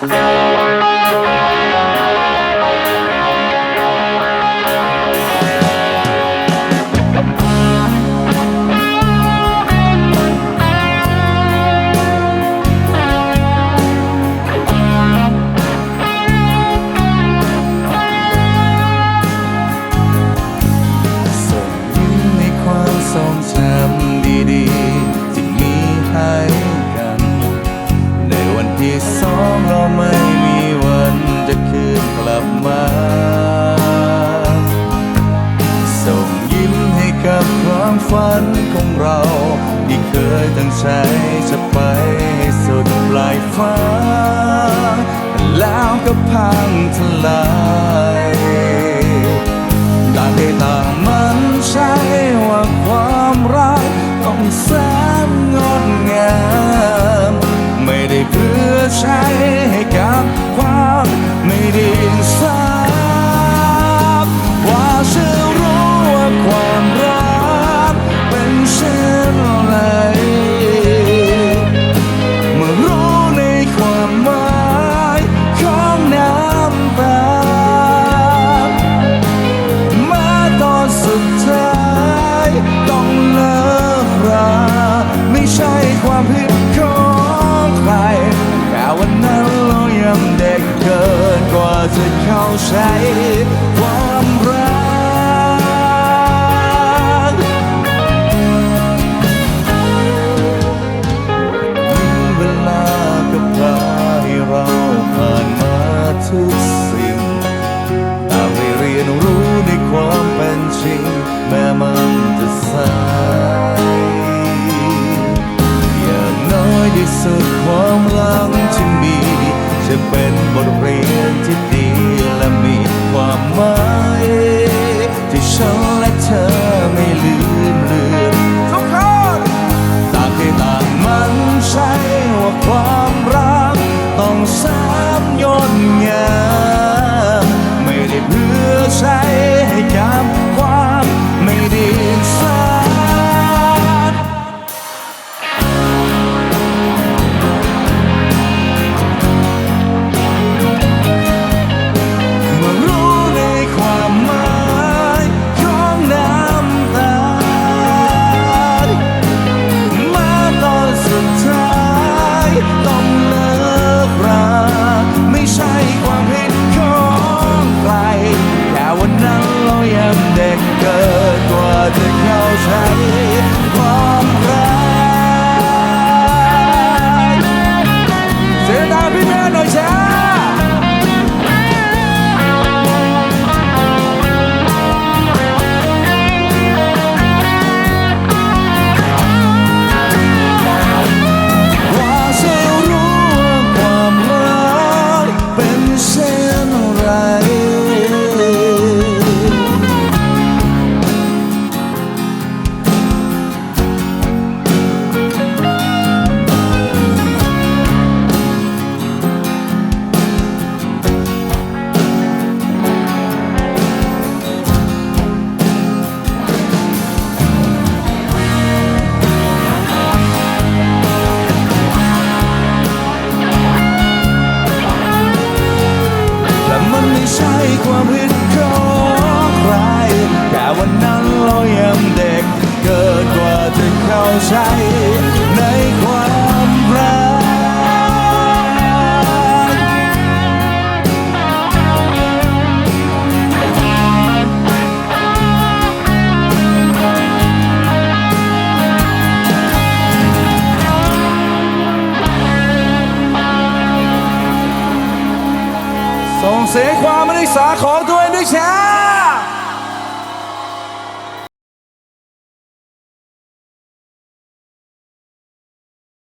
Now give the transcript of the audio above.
Música จจะไปสุดปลายฟ้า แล้วก็พังทลาย เลิกราไม่ใช่ความผิดของใครแต่วันนั้นเรายังเด็กเกินกว่าจะเข้าใจ สุดความหลังที่มี จะเป็นบทเรียนที่ดีและมีความหมายที่ฉันและเธอ ความผิดของใครแต่วันนั้นเรายังเด็ก เกิดกว่าจะเข้าใจในความ เสียความไม่ได้สาขอด้วยด้วยแช